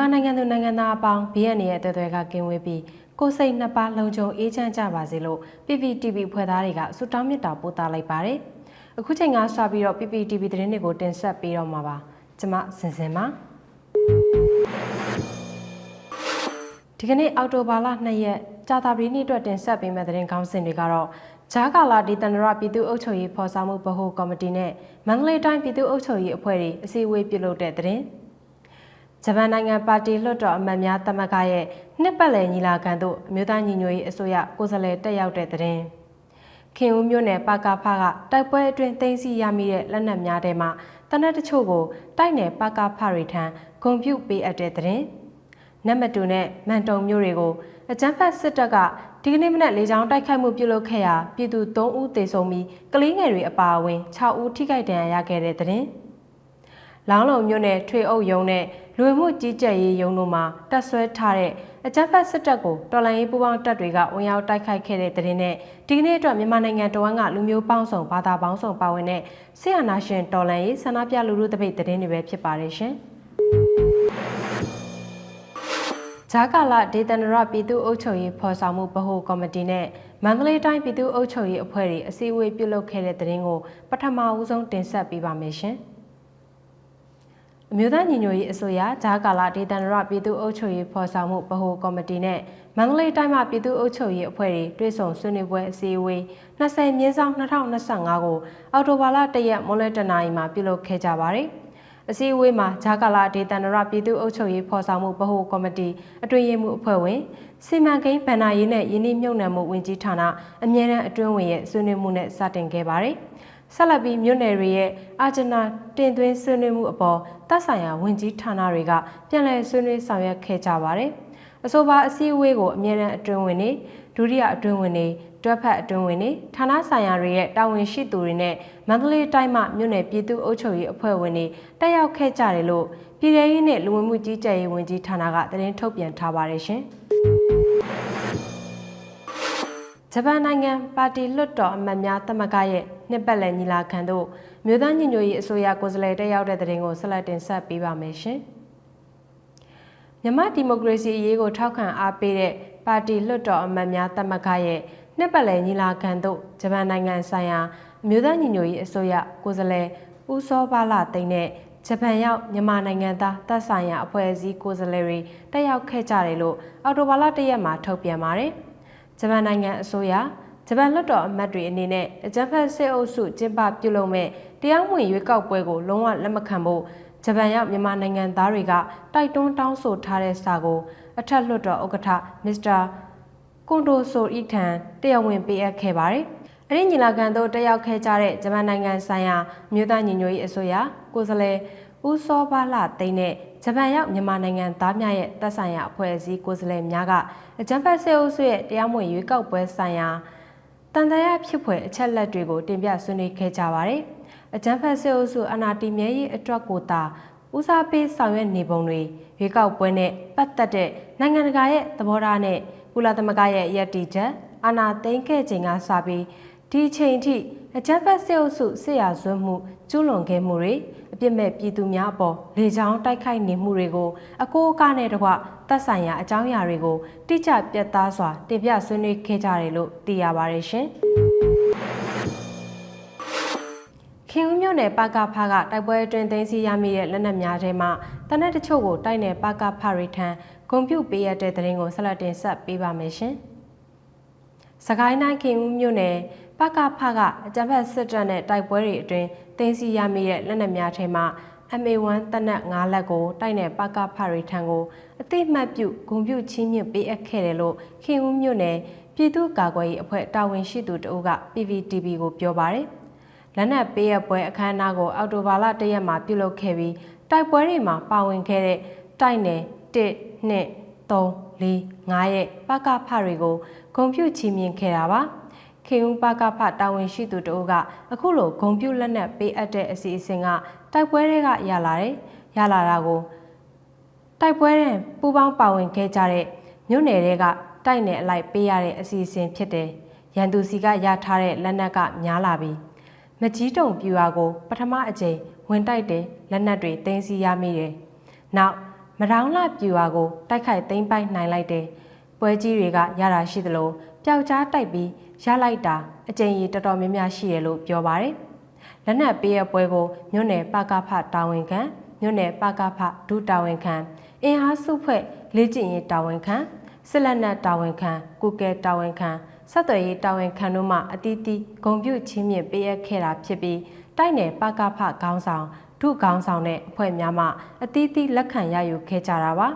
မြန်မာနိုင်ငံသူနိုင်ငံသားအပေါင်းဘေးရန်ရဲ့အသွေးသွဲကကင်းဝေးပြီးကိုယ်စိတ်နှစ်ပါးလုံခြုံအေးချမ်းကြပါစေလို့ PPTV ဖွဲ့သားတွေကဆုတောင်းမေတ္တာပို့သလိုက်ပါတယ်။အခုချိန်ကစပြီးတော့ PPTV သတင်းတွေကိုတင်ဆက်ပေးတော့မှာပါ။ကျွန်မစင်စင်ပါ။ဒီကနေ့အောက်တိုဘာလ2ရက်ကြာသပတေးနေ့အတွက်တင်ဆက်ပေးမယ့်သတင်းကောင်းစင်တွေကတော့ဂျာကာလာဒေသန္တရပြည်သူ့အုပ်ချုပ်ရေးဖော်ဆောင်မှုဗဟိုကော်မတီနဲ့မန္တလေးတိုင်းပြည်သူ့အုပ်ချုပ်ရေးအဖွဲ့တွေအစည်းအဝေးပြုလုပ်တဲ့သတင်း။ ဂျပန်နိုင်ငံပါတီလွှတ်တော်အမတ်များတမကရဲ့နှစ်ပတ်လည်ညီလာခံသို့အမျိုးသားညီညွတ်ရေးအစိုးရကိုယ်စားလှယ်တက်ရောက်တဲ့သတင်း။ခင်ဦးမြို့နယ်ပါကာဖကတိုက်ပွဲအတွင်းသိမ်းဆည်းရမိတဲ့လက်နက်များထဲမှာတနက်တချို့ကိုတိုက်နယ်ပါကာဖတွေထံဂုံပြုပေးအပ်တဲ့သတင်း။နတ်မတူနဲ့မန်တုံမျိုးတွေကိုအကြမ်းဖက်စစ်တပ်ကဒီကနေ့မနက်လေးချောင်းတိုက်ခိုက်မှုပြုလုပ်ခဲ့ရာပြည်သူ3ဦးသေဆုံးပြီးကလေးငယ်တွေအပါအဝင်6ဦးထိခိုက်ဒဏ်ရာရခဲ့တဲ့သတင်း။ လောင်းလုံမြို့နယ်ထွေအုပ်ရုံးနဲ့လူဝင်မှုကြီးကြပ်ရေးရုံးတို့မှာတပ်ဆွဲထားတဲ့အကြမ်းဖက်စစ်တပ်ကိုတော်လှန်ရေးပူးပေါင်းတပ်တွေကဝင်ရောက်တိုက်ခိုက်ခဲ့တဲ့သတင်းနဲ့ဒီကနေ့အတွက်မြန်မာနိုင်ငံတော်ဝန်ကလူမျိုးပေါင်းစုံဘာသာပေါင်းစုံပါဝင်တဲ့ဆီယနာရှင်တော်လှန်ရေးဆန္ဒပြလူလူတပိတ်သတင်းတွေပဲဖြစ်ပါတယ်ရှင်။ဂျာကာလာဒေသနရပြည်သူ့အုပ်ချုပ်ရေးဖော်ဆောင်မှုဗဟိုကော်မတီနဲ့မန္တလေးတိုင်းပြည်သူ့အုပ်ချုပ်ရေးအဖွဲ့တွေအစည်းအဝေးပြုလုပ်ခဲ့တဲ့သတင်းကိုပထမဦးဆုံးတင်ဆက်ပေးပါမယ်ရှင်။ အမျိုးသားညီညွတ်ရေးအစိုးရဂျာကာလာဒေသနရပြည်သူ့အုပ်ချုပ်ရေးဖော်ဆောင်မှုဗဟိုကော်မတီနဲ့မန္တလေးတိုင်းမှာပြည်သူ့အုပ်ချုပ်ရေးအဖွဲ့တွေတွဲဆုံဆွေးနွေးပွဲအစည်းအဝေး20မြင်းဆောင်2025ကိုအော်တိုဘာလ1ရက်မွန်းလွဲတနာရီမှာပြုလုပ်ခဲ့ကြပါတယ်။အစည်းအဝေးမှာဂျာကာလာဒေသန္တရပြည်သူ့အုပ်ချုပ်ရေးဖော်ဆောင်မှုဗဟိုကော်မတီအတွင်းရေးမှူးအဖွဲ့ဝင်စီမံကိန်းဗန္နာရေးနဲ့ယင်းနှမြုံနယ်မှုဝင်ကြီးဌာနအမြဲတမ်းအတွင်းဝင်ရဲ့ဆွေးနွေးမှုနဲ့စတင်ခဲ့ပါတယ်။ ဆက်လက်ပြီးမြို့နယ်တွေရဲ့အာဂျနာတင်သွင်းဆွေးနွေးမှုအပေါ်တပ်ဆိုင်ရာဝင်ကြီးဌာနတွေကပြန်လည်ဆွေးနွေးဆောင်ရွက်ခဲ့ကြပါတယ်။အဆိုပါအစည်းအဝေးကိုအမြဲတမ်းအတွင်းဝင်တွေဒုတိယအတွင်းဝင်တွေတွက်ဖက်အတွင်းဝင်တွေဌာနဆိုင်ရာတွေရဲ့တာဝန်ရှိသူတွေနဲ့မန္တလေးတိုင်းမှမြို့နယ်ပြည်သူ့အုပ်ချုပ်ရေးအဖွဲ့ဝင်တွေတက်ရောက်ခဲ့ကြတယ်လို့ပြည်ထောင်ရေးနဲ့လူဝင်မှုကြီးကြပ်ရေးဝန်ကြီးဌာနကသတင်းထုတ်ပြန်ထားပါတယ်ရှင်။ ဂျပန်နိုင်ငံပါတီလွှတ်တော်အမတ်များတမကရဲ့နှစ်ပတ်လည်ညီလာခံသို့မြို့သားညီညွတ်ရေးအစိုးရကိုယ်စားလှယ်တက်ရောက်တဲ့တဲ့ရင်ကိုဆက်လက်တင်ဆက်ပေးပါမယ်ရှင်။မြမဒီမိုကရေစီအရေးကိုထောက်ခံအားပေးတဲ့ပါတီလွှတ်တော်အမတ်များတမကရဲ့နှစ်ပတ်လည်ညီလာခံသို့ဂျပန်နိုင်ငံဆိုင်ရာအမျိုးသားညီညွတ်ရေးအစိုးရကိုယ်စားလှယ်ဦးစောပါလာသိန်းနဲ့ဂျပန်ရောက်မြန်မာနိုင်ငံသားတပ်ဆိုင်ရာအဖွဲ့အစည်းကိုယ်စားလှယ်တွေတက်ရောက်ခဲ့ကြတယ်လို့အော်တိုဘာလ၁ရက်မှာထုတ်ပြန်ပါတယ်။ ဂျပန်နိုင်ငံအစိုးရဂျပန်လွှတ်တော်အမတ်တွေအနေနဲ့အကြံဖက်စစ်အုပ်စုကျင်းပပြုလုပ်မဲ့တရားဝင်ရွေးကောက်ပွဲကိုလုံးဝလက်မခံဖို့ဂျပန်ရောက်မြန်မာနိုင်ငံသားတွေကတိုက်တွန်းတောင်းဆိုထားတဲ့စာကို အထက်လွှတ်တော်ဥက္ကဋ္ဌမစ္စတာကွန်ဒိုဆိုဤထံတရားဝင်ပေးအပ်ခဲ့ပါတယ်။အဲဒီညီလာခံသို့တက်ရောက်ခဲ့ကြတဲ့ဂျပန်နိုင်ငံဆိုင်ရာမြို့သားညီညွတ်ရေးအစိုးရကိုယ်စားလှယ်ဦးစောပါလာသိန်းနဲ့ ဂျပန်ရောက်မြန်မာနိုင်ငံသားများရဲ့တပ်ဆိုင်ရာအဖွဲ့အစည်းကိုယ်စားလှယ်များကအကြံဖက်စေအုပ်စုရဲ့တရားမဝင်ရွေးကောက်ပွဲဆိုင်ရာတန်တရားဖြစ်ဖွယ်အချက်လက်တွေကိုတင်ပြဆွေးနွေးခဲ့ကြပါတယ်။အကြံဖက်စေအုပ်စုအနာတီမြဲရေးအတွက်ကိုသာဦးစားပေးဆောင်ရွက်နေပုံတွေရွေးကောက်ပွဲနဲ့ပတ်သက်တဲ့နိုင်ငံတကာရဲ့သဘောထားနဲ့ကုလသမဂ္ဂရဲ့ရည်တည်ချက်အာဏာသိမ်းခဲ့ချိန်ကစပြီးဒီချိန်ထိအကြမ်းဖက်စစ်အုပ်စုစစ်ရာဇဝတ်မှုကျူးလွန်ခဲ့မှုတွေအ ပြစ်မဲ့ပြည်သူများအပေါ်လေကြောင်းတိုက်ခိုက်နေမှုတွေကိုအကိုအကနဲ့တကွတပ်ဆိုင်ရာအကြောင်းအရာတွေကိုတိကျပြတ်သားစွာတင်ပြဆွေးနွေးခဲ့ကြတယ်လို့သိရပါတယ်ရှင်။ခင်ဦးမြို့နယ်ပါကဖားကတိုက်ပွဲအတွင်းသိမ်းဆည်းရမိတဲ့လက်နက်များထဲမှာတနက်တချို့ကိုတိုက်နယ်ပါကဖားရိထံဂုံပြုတ်ပေးရတဲ့တဲ့ရင်ကိုဆက်လက်တင်ဆက်ပေးပါမယ်ရှင်။ စကိုင်းတိုင်းခင်ဦးမြို့နယ်ပကဖကအကြံဖက်စစ်တပ်နဲ့တိုက်ပွဲတွေအတွင်းတင်းစီရမိတဲ့လက်နက်များထဲမှာ MA1 တနက်9လက်ကိုတိုက်နယ်ပကဖရိထံကိုအသိမှတ်ပြုဂုံပြုချင်းမြင့်ပေးအပ်ခဲ့တယ်လို့ခင်ဦးမြို့နယ်ပြည်သူ့ကာကွယ်ရေးအဖွဲ့တာဝန်ရှိသူတအုပ်က PVTV ကိုပြောပါတယ်။လက်နက်ပေးရပွဲအခမ်းအနားကိုအော်တိုဘာလ၁ရက်မှာပြုလုပ်ခဲ့ပြီးတိုက်ပွဲတွေမှာပါဝင်ခဲ့တဲ့တိုက်နယ်1 2 3 4 5ရဲ့ပကဖတွေကိုဂုံပြုချီးမြှင့်ခဲ့တာပါခင်ဦးပကဖတာဝန်ရှိသူတို့ကအခုလိုဂုံပြုလက်နက်ပေးအပ်တဲ့အစီအစဉ်ကတိုက်ပွဲတွေကရလာတယ်ရလာတာကိုတိုက်ပွဲတဲ့ပူပေါင်းပါဝင်ခဲ့ကြတဲ့မြို့နယ်တွေကတိုက်နယ်အလိုက်ပေးရတဲ့အစီအစဉ်ဖြစ်တယ်ရန်သူစီကရထားတဲ့လက်နက်ကများလာပြီမကြီးတုံပြူဟာကို ပထမအကြိမ်ဝင်တိုက်တဲ့လက်နက်တွေတင်းစီရမိတယ်နောက် မမဒေါင်းလပြူပါကိုတိုက်ခိုက်သိမ်းပိုက်နိုင်လိုက်တယ်ပွဲကြီးတွေကရတာရှိသလိုပျောက်ကြားတိုက်ပြီးရလိုက်တာအကြိမ်ကြီးတော်တော်များများရှိတယ်လို့ပြောပါတယ်လက်နက်ပေးရပွဲကိုမြို့နယ်ပကဖတာဝန်ခံမြို့နယ်ပကဖဒုတာဝန်ခံအင်အားစုဖွဲ့လေ့ကျင့်ရေးတာဝန်ခံစစ်လက်နက်တာဝန်ခံကုကဲတာဝန်ခံဆက်သွယ်ရေးတာဝန်ခံတို့မှအတီးတီးဂုံပြုချင်းမြင့်ပေးရခဲ့တာဖြစ်ပြီးတိုက်နယ်ပကဖခေါင်းဆောင် ဒုခေါင်းဆောင်တဲ့အဖွဲ့များမှအတီးတီးလက်ခံရယူခဲ့ကြတာပါ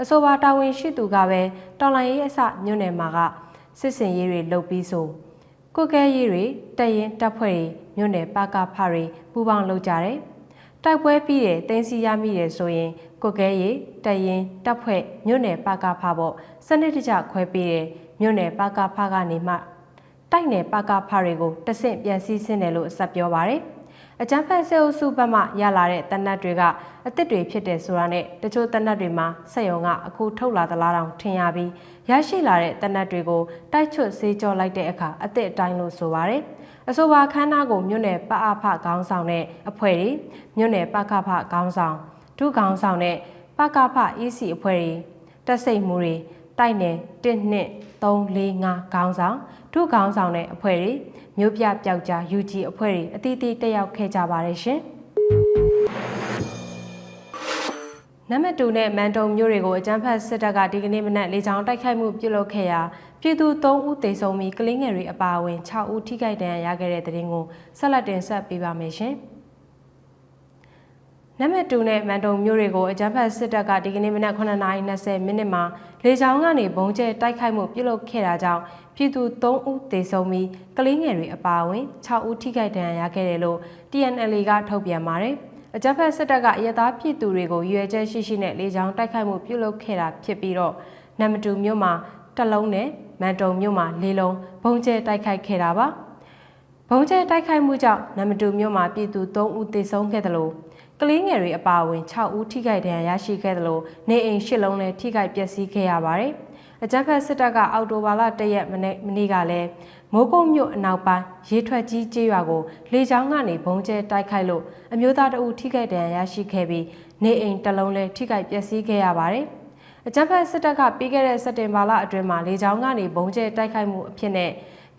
အဆိုပါတာဝန်ရှိသူကပဲတော်လိုင်းရေးအစမြို့နယ်မှာကစစ်စင်ရေးတွေလုပ်ပြီးဆိုကုကဲရေးတွေတက်ရင်တပ်ဖွဲ့တွေမြို့နယ်ပကဖတွေပူးပေါင်းလုပ်ကြတယ်တိုက်ပွဲပြီးတယ်တင်းစီရမိတယ်ဆိုရင်ကုကဲရေးတက်ရင်တပ်ဖွဲ့မြို့နယ်ပကဖပေါ့စနစ်တကျခွဲပေးတယ်မြို့နယ်ပကဖကနေမှတိုက်နယ်ပကဖတွေကိုတဆင့်ပြန်စည်းစင်းတယ်လို့အဆက်ပြောပါတယ် အကြမ်းဖက်ဆဲအုပ်စုဘက်မှရလာတဲ့တနတ်တွေကအစ်စ်တွေဖြစ်တယ်ဆိုတာနဲ့တချို့တနတ်တွေမှာစက်ရုံကအခုထုတ်လာသလားတောင်ထင်ရပြီးရရှိလာတဲ့တနတ်တွေကိုတိုက်ချွတ်ဆေးကြောလိုက်တဲ့အခါအစ်စ်အတိုင်းလို့ဆိုပါတယ်အဆိုပါခန်းနာကိုမြို့နယ်ပအဖခေါင်းဆောင်တဲ့အဖွဲ့တွေမြို့နယ်ပကဖခေါင်းဆောင်ဒုခေါင်းဆောင်တဲ့ပကဖ EC အဖွဲ့တွေတက်စိတ်မှုတွေတိုက်နယ်1 2 3 4 5ခေါင်းဆောင် ဒုခေါင်းဆောင်တဲ့အဖွဲ့တွေမြို့ပြပျောက်ကြား UG အဖွဲ့တွေအသီးသီးတက်ရောက်ခဲ့ကြပါတယ်ရှင်နံပါတ်2နဲ့မန်တုံမြို့တွေကိုအကြမ်းဖက်စစ်တပ်ကဒီကနေ့မနက်လေကြောင်းတိုက်ခိုက်မှုပြုလုပ်ခဲ့ရာပြည်သူ3ဦးသေဆုံးပြီးကလေးငယ်တွေအပါအဝင်6ဦးထိခိုက်ဒဏ်ရာရခဲ့တဲ့တဲ့ရင်ကိုဆက်လက်တင်ဆက်ပေးပါမယ်ရှင်။ နံပါတ်2နဲ့မန်တုံမြို့တွေကိုအကြမ်းဖက်စစ်တပ်ကဒီကနေ့မနက်9:20မိနစ်မှာလေကြောင်းကနေဘုံကျဲတိုက်ခိုက်မှုပြုလုပ်ခဲ့တာကြောင့်ပြည်သူ3ဦးသေဆုံးပြီးကလေးငယ်တွေအပါအဝင်6ဦးထိခိုက်ဒဏ်ရာရခဲ့တယ်လို့ TNL ကထုတ်ပြန်ပါတယ်။အကြမ်းဖက်စစ်တပ်ကရဲသားပြည်သူတွေကိုရွေချက်ရှိရှိနဲ့လေကြောင်းတိုက်ခိုက်မှုပြုလုပ်ခဲ့တာဖြစ်ပြီးတော့နံပါတ်2မြို့မှာတစ်လုံးနဲ့မန်တုံမြို့မှာလေးလုံးဘုံကျဲတိုက်ခိုက်ခဲ့တာပါ။ဘုံကျဲတိုက်ခိုက်မှုကြောင့်နံပါတ်2မြို့မှာပြည်သူ3ဦးသေဆုံးခဲ့တယ်လို့ ကလေးငယ်တွေအပါအဝင်6ဦးထိခိုက်ဒဏ်ရာရရှိခဲ့တယ်လို့နေအိမ်၈လုံးလည်းထိခိုက်ပျက်စီးခဲ့ရပါတယ်။အကြမ်းဖက်စစ်တပ်ကအော်တိုဘာလ၁ရက်မနေ့မနေ့ကလည်းမိုးကုတ်မြို့အနောက်ပိုင်းရေထွက်ကြီးကျေးရွာကိုလေကြောင်းကနေဘုံကျဲတိုက်ခိုက်လို့အမျိုးသားတအုပ်ထိခိုက်ဒဏ်ရာရရှိခဲ့ပြီးနေအိမ်တစ်လုံးလည်းထိခိုက်ပျက်စီးခဲ့ရပါတယ်။အကြမ်းဖက်စစ်တပ်ကပြီးခဲ့တဲ့စက်တင်ဘာလအတွင်းမှာလေကြောင်းကနေဘုံကျဲတိုက်ခိုက်မှုအဖြစ်နဲ့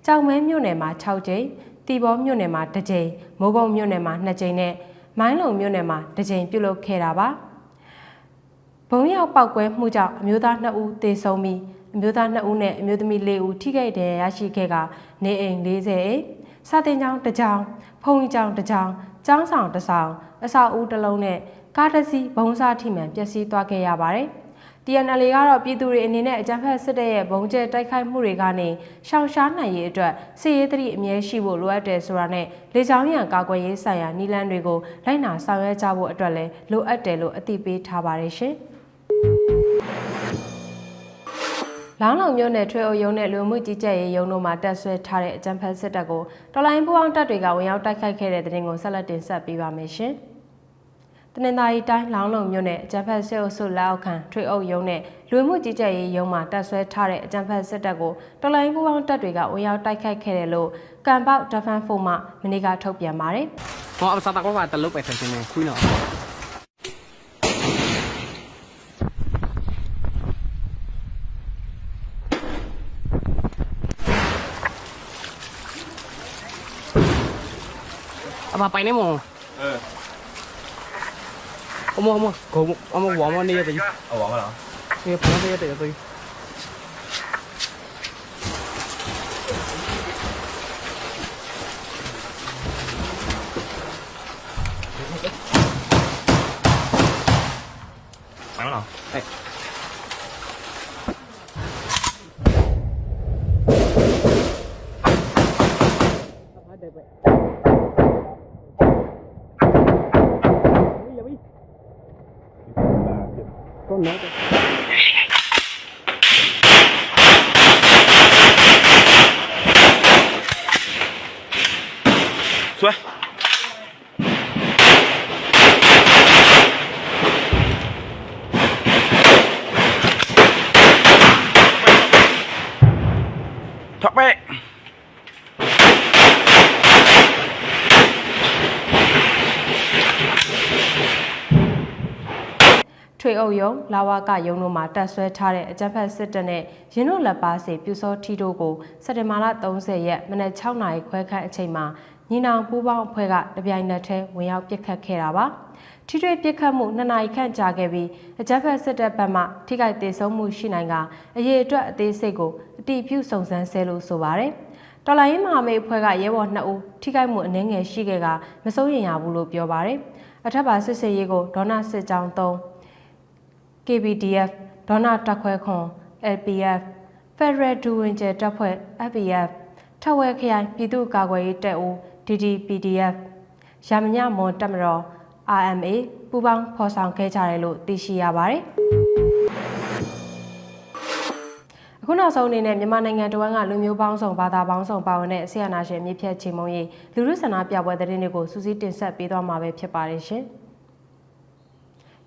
ကြောင်မဲမြို့နယ်မှာ6ကြိမ်၊တီဘောမြို့နယ်မှာ2ကြိမ်၊မိုးကုတ်မြို့နယ်မှာ2ကြိမ်နဲ့ မိုင်းလုံမြို့နယ်မှာ2ကြိမ်ပြုလုပ်ခဲ့တာပါ။ဘုံရောက်ပောက်ကွဲမှုကြောင့်အမျိုးသား2ဦးသေဆုံးပြီးအမျိုးသား2ဦးနဲ့အမျိုးသမီး4ဦးထိခိုက်ဒဏ်ရာရရှိခဲ့ကနေအိမ်40အိမ်စာတင်ကျောင်းတစ်ကျောင်းဖုံကြီးကျောင်းတစ်ကျောင်းကျောင်းဆောင်တစ်ဆောင်အဆောက်အဦတစ်လုံးနဲ့ကားတစ်စီးဘုံစားထိမှန်ပျက်စီးသွားခဲ့ရပါတယ်။ TNL ကတော့ပြည်သူတွေအနေနဲ့အကြမ်းဖက်စစ်တပ်ရဲ့ဘုံကျဲတိုက်ခိုက်မှုတွေကနေရှောင်ရှားနိုင်ရေးအတွက်စစ်ရေးသတိအမြဲရှိဖို့လိုအပ်တယ်ဆိုတာနဲ့လေကြောင်းရန်ကာကွယ်ရေးဆိုင်ရာနည်းလမ်းတွေကိုလိုက်နာဆောင်ရွက်ကြဖို့အတွက်လည်းလိုအပ်တယ်လို့အသိပေးထားပါတယ်ရှင်။လောင်းလောင်မျိုးနဲ့ထွေအုပ်ရုံးနဲ့လူမှုကြီးကြပ်ရေးရုံးတို့မှတက်ဆွဲထားတဲ့အကြံဖက်စစ်တပ်ကိုတော်လိုင်းပူအောင်တပ်တွေကဝင်ရောက်တိုက်ခိုက်ခဲ့တဲ့တဲ့တင်ကိုဆက်လက်တင်ဆက်ပေးပါမယ်ရှင်။ တနင်္သာရီတိုင်းလောင်းလုံမြို့နယ်အကြံဖက်စစ်အုပ်စုလက်အောက်ခံထွေအုပ်ရုံးနဲ့လူမှုကြီးကြပ်ရေးရုံးမှတက်ဆွဲထားတဲ့အကြံဖက်စစ်တပ်ကိုတော်လိုင်းပူအောင်တပ်တွေကဝင်ရောက်တိုက်ခိုက်ခဲ့တယ်လို့ကံပေါက်ဒဖန်ဖို့မှမနေ့ကထုတ်ပြန်ပါတယ်။ ဟောအစတာကောပါတလုတ်ပဲဆင်းနေခွေးနော်အမပိုင်နေမော เออ 어머 어머 거 어머 와만 해야 돼. เอาหวังเหรอ 이거 바람 해야 돼. 여 기. Sao nó? Ê. ဆွဲထောက်ပဲထွေအုပ်ယုံလာဝကယုံတို့မှာတက်ဆွဲထားတဲ့အကြက်ဖက်စစ်တပ်နဲ့ရင်းတို့လက်ပါစီပြူစောထီတို့ကိုစက်တင်ဘာလ30ရက်မနက်6နာရီခွဲခန့်အချိန်မှာ ညီနောင်ပူးပေါင်းအဖွဲ့ကတပြိုင်နက်တည်းဝင်ရောက်ပစ်ခတ်ခဲ့တာပါထိတွေ့ပစ်ခတ်မှု2နာရီခန့်ကြာခဲ့ပြီးအကြမ်းဖက်စစ်တပ်ဘက်မှထိခိုက်ဒေဆုံးမှုရှိနိုင်ကအရေးအတွက်အသေးစိတ်ကိုအတိပြုစုံစမ်းဆဲလို့ဆိုပါတယ်တော်လိုင်းမဟာမိတ်အဖွဲ့ကရဲဘော်2ဦးထိခိုက်မှုအနည်းငယ်ရှိခဲ့ကမစိုးရင်ရဘူးလို့ပြောပါတယ်အထက်ပါစစ်စေးရေးကိုဒေါနာစစ်ကြောင်း3 KBDF ဒေါနာတက်ခွဲခွန် LPF Federal ဒူဝင်ကျဲတပ်ဖွဲ့ FPF ထဝဲခရိုင်ပြည်သူ့ကာကွယ်ရေးတပ်ဦး DDPDF ရမညမွန်တပ်မတော် RMA ပူးပေါင်းဖော်ဆောင်ခဲ့ကြတယ်လို့သိရှိရပါတယ်။အခုနောက်ဆုံးအနေနဲ့မြန်မာနိုင်ငံတဝန်းကလူမျိုးပေါင်းစုံဘာသာပေါင်းစုံပါဝင်တဲ့ဆီယနာရှင်မြစ်ဖြတ်ချိန်မုံရေးလူလူဆန္ဒပြပွဲသတင်းတွေကိုစူးစီးတင်ဆက်ပေးသွားမှာပဲဖြစ်ပါတယ်ရှင်။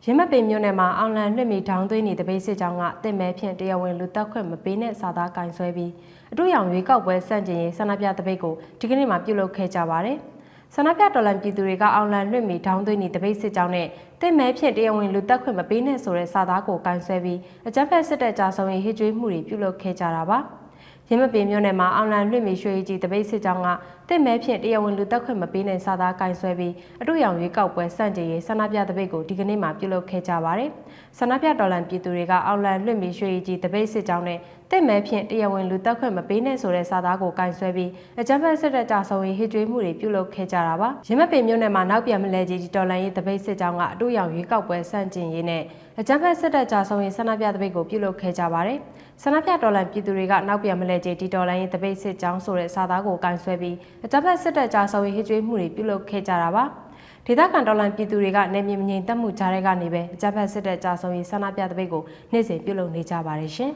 ရင်းမပင်မြို့နယ်မှာအောင်လန်လွှင့်မီထောင်းသွင်းနေတပိတ်စစ်ကြောင်းကတင်မဲဖြင့်တရားဝင်လူတက်ခွင့်မပေးတဲ့စာသားကင်ဆွဲပြီး အတူရောင်ရွေးကောက်ပွဲစန့်ကျင်ရေးဆန္ဒပြတပိတ်ကိုဒီကနေ့မှပြုလုပ်ခဲ့ကြပါတယ်။ဆန္ဒပြတော်လှန်ပြည်သူတွေကအောင်လန်လွှင့်မီထောင်းသွင်းနေတပိတ်စစ်ကြောင်းနဲ့တင်မဲဖြင့်တရားဝင်လူတက်ခွင့်မပေးနဲ့ဆိုတဲ့စာသားကိုကင်ဆွဲပြီးအကြမ်းဖက်စစ်တပ်ကြာဆုံးရေးဟစ်ကြွေးမှုတွေပြုလုပ်ခဲ့ကြတာပါ။ရင်းမပင်မြို့နယ်မှာအောင်လန်လွှင့်မီရွှေကြီးတပိတ်စစ်ကြောင်းက တစ်မဲဖြင့်တရားဝင်လူတက်ခွင့်မပေးနိုင်စာသားကင်ဆွဲပြီးအတူရောင်ရွေးကောက်ပွဲစန့်ကျင်ရေးဆန္ဒပြတပိတ်ကိုဒီကနေ့မှပြုလုပ်ခဲ့ကြပါတယ်။ဆန္ဒပြတော်လှန်ပြည်သူတွေကအောင်လန်လွှင့်မီရွှေကြီးတပိတ်စစ်ကြောင်းနဲ့တစ်မဲဖြင့်တရားဝင်လူတက်ခွင့်မပေးနိုင်ဆိုတဲ့စာသားကိုကင်ဆွဲပြီးအကြမ်းဖက်စစ်တပ်ကြဆုံရေးဟစ်ကြွေးမှုတွေပြုလုပ်ခဲ့ကြတာပါ။ရင်းမပင်မြို့နယ်မှာနောက်ပြန်မလဲကြီးတော်လှန်ရေးတပိတ်စစ်ကြောင်းကအတူရောင်ရွေးကောက်ပွဲစန့်ကျင်ရေးနဲ့အကြမ်းဖက်စစ်တပ်ကြဆုံရေးဆန္ဒပြတပိတ်ကိုပြုလုပ်ခဲ့ကြပါတယ်။ဆန္ဒပြတော်လှန်ပြည်သူတွေကနောက်ပြန်မလဲကြီးဒီတော်လှန်ရေးတပိတ်စစ်ကြောင်းဆိုတဲ့စာသားကိုကင်ဆွဲပြီးအကြမ်းဖက်စစ်တပ်ကြဆုံရေးဟစ်ကြွေးမှုတွေပြုလုပ်ခဲ့ကြတာပါ။ဒေသခံတော်လှန်ပြည်သူတွေကနေမြေမငြိမ်သက်မှုကြားတဲ့ကနေပဲအကြမ်းဖက်စစ်တပ်ကြဆုံရေးဆန္ဒပြတပိတ်ကိုနေ့စဉ်ပြုလုပ်နေကြပါတယ်ရှင်။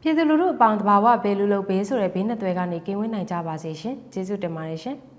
ပြည်သူလူထုအပေါင်းတဘာဝဘေးလူလုဘေးဆိုတဲ့ဘေးနှစ်သွဲကနေကင်းဝေးနိုင်ကြပါစေရှင်။ကျေးဇူးတင်ပါတယ်ရှင်။